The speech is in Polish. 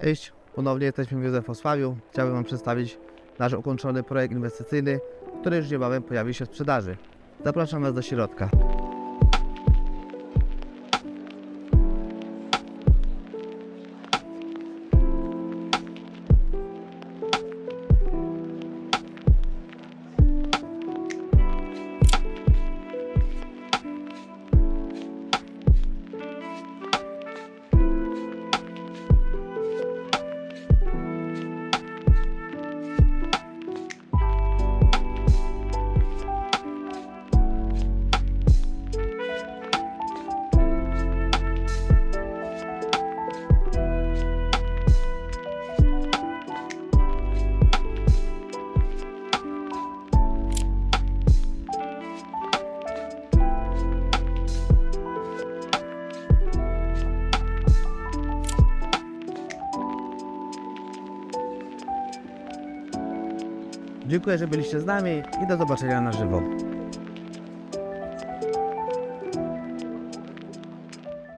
Cześć, ponownie jesteśmy w Józefosławiu. Chciałbym Wam przedstawić nasz ukończony projekt inwestycyjny, który już niebawem pojawi się w sprzedaży. Zapraszam Was do środka. Dziękuję, że byliście z nami i do zobaczenia na żywo.